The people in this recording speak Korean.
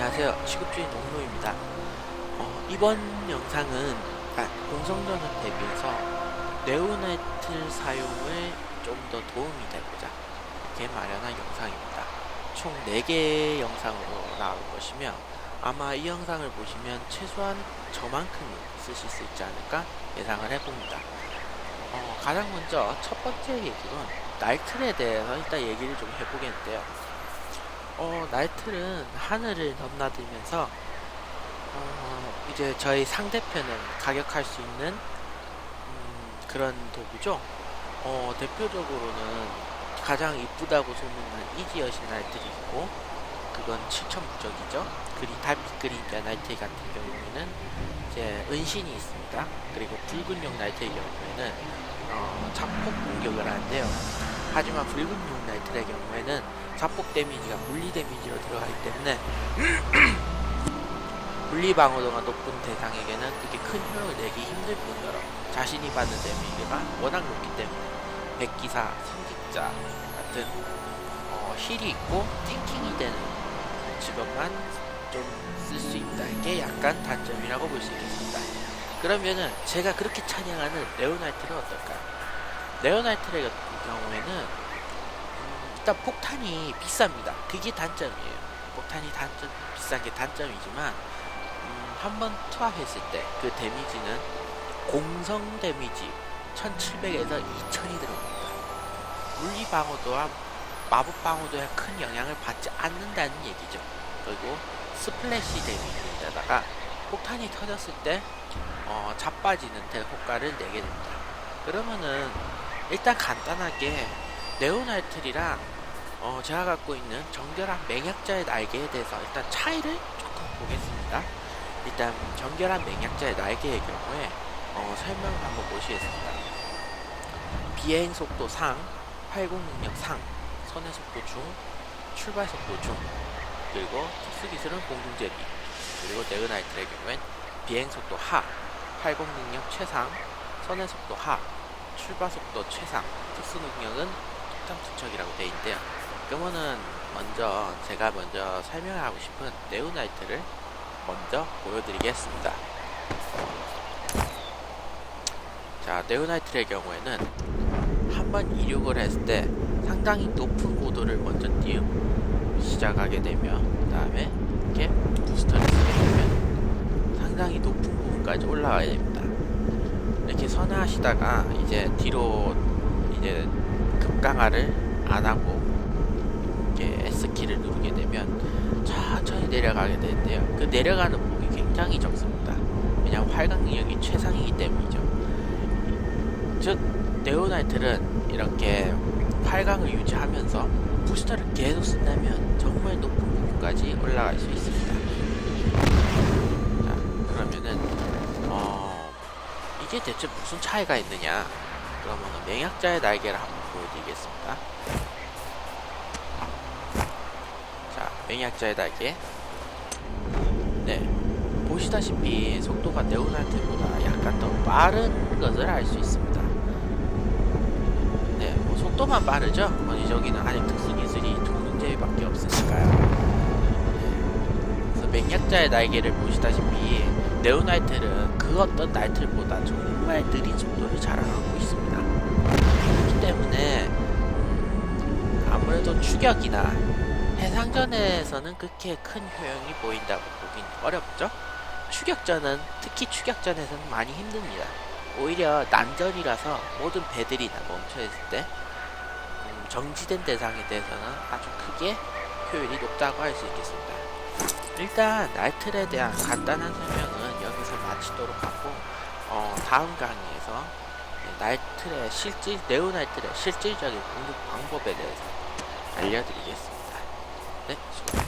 안녕하세요. 취급주의 농노입니다. 어, 이번 영상은 아, 공성전을 대비해서 네오네트 사용을 좀 더 도움이 되고자 이렇게 마련한 영상입니다. 총 4개의 영상으로 나올 것이며 아마 이 영상을 보시면 최소한 저만큼은 쓰실 수 있지 않을까 예상을 해봅니다. 어, 가장 먼저 첫 번째 얘기는 날틀에 대해서 일단 얘기를 좀 해보겠는데요. 어, 날틀은 하늘을 넘나들면서 어, 이제 저희 상대편을 가격할 수 있는 음, 그런 도구죠. 어, 대표적으로는 가장 이쁘다고 소문난 이지 여신 날틀이 있고 그건 7천 부적이죠. 그리 달빛 그림자 날틀 같은 경우에는 이제 은신이 있습니다. 그리고 붉은용 날틀의 경우에는 어, 자폭 공격을 하는데요. 하지만 붉은용 날틀의 경우에는 자폭 데미지가 물리 데미지로 들어가기 때문에 물리 방어도가 높은 대상에게는 그렇게 큰 효용을 내기 힘들 뿐더러 자신이 받는 데미지가 워낙 높기 때문에 백기사, 성직자 같은 어, 힐이 있고 띵킹이 되는 직업만 좀 쓸 수 있다는 게 약간 단점이라고 볼 수 있겠습니다. 그러면은 제가 그렇게 찬양하는 레오나이트는 어떨까요? 레오나이트의 같은 경우에는 음, 일단 폭탄이 비쌉니다. 그게 단점이에요. 폭탄이 단점 비싼 게 단점이지만 음, 한번 투합했을 때 그 데미지는 공성 데미지 1700에서 2000이 들어옵니다. 물리 방어도와 마법 방어도에 큰 영향을 받지 않는다는 얘기죠. 그리고 스플래시 데미지에다가 폭탄이 터졌을 때 어, 자빠지는 데 효과를 내게 됩니다. 그러면은 일단 간단하게 네오나이틀이랑 어, 제가 갖고 있는 정결한 맹약자의 날개에 대해서 일단 차이를 조금 보겠습니다. 일단 정결한 맹약자의 날개의 경우에 어, 설명을 한번 보시겠습니다. 비행 속도 상, 활공 능력 상, 선의 속도 중, 출발 속도 중, 그리고 특수 기술은 공중 제비, 그리고 네오나이트의 경우엔 비행 속도 하, 활공 능력 최상, 선의 속도 하, 출발 속도 최상, 특수 능력은 폭탄 투척이라고 되어 있는데요. 그러면은 먼저 제가 먼저 설명하고 싶은 네오나이트를 먼저 보여드리겠습니다. 자, 네오나이트의 경우에는 한 번 이륙을 했을 때 상당히 높은 고도를 먼저 띄우고 시작하게 되면 그 다음에 이렇게 부스터를 쓰게 되면 상당히 높은 부분까지 올라가야 됩니다. 이렇게 선회하시다가 이제 뒤로 이제 급강화를 안 하고 이렇게 S키를 누르게 되면 천천히 내려가게 되는데요. 그 내려가는 폭이 굉장히 적습니다. 왜냐하면 활강 능력이 최상이기 때문이죠. 즉 네오나이트는 이렇게 활강을 유지하면서 부스터를 계속 쓴다면 정말 높은 부분까지 올라갈 수 있습니다. 자, 그러면은 어 이게 대체 무슨 차이가 있느냐? 그러면 맹약자의 날개를 한번 보여드리겠습니다. 자, 맹약자의 날개. 네, 보시다시피 속도가 네오나이트보다 약간 더 빠른 것을 알 수 있습니다. 네, 뭐 속도만 빠르죠? 아니 저기는 아직 특수 기술이 동등제밖에 없으니까요. 네. 그래서 맹약자의 날개를 보시다시피 네오나이트는 그 어떤 나이트보다 정말 느린 속도를 자랑하고 있습니다. 그렇기 때문에 음, 아무래도 추격이나 해상전에서는 그렇게 큰 효용이 보인다고 보긴 어렵죠. 추격전은 특히 추격전에서는 많이 힘듭니다. 오히려 난전이라서 모든 배들이 다 멈춰있을 때 음, 정지된 대상에 대해서는 아주 크게 효율이 높다고 할 수 있겠습니다. 일단 나이틀에 대한 간단한 여기서 마치도록 하고 어, 다음 강의에서 나이틀의 실질 네오나이틀의 실질적인 공격 방법에 대해서 알려드리겠습니다. 네, 수고.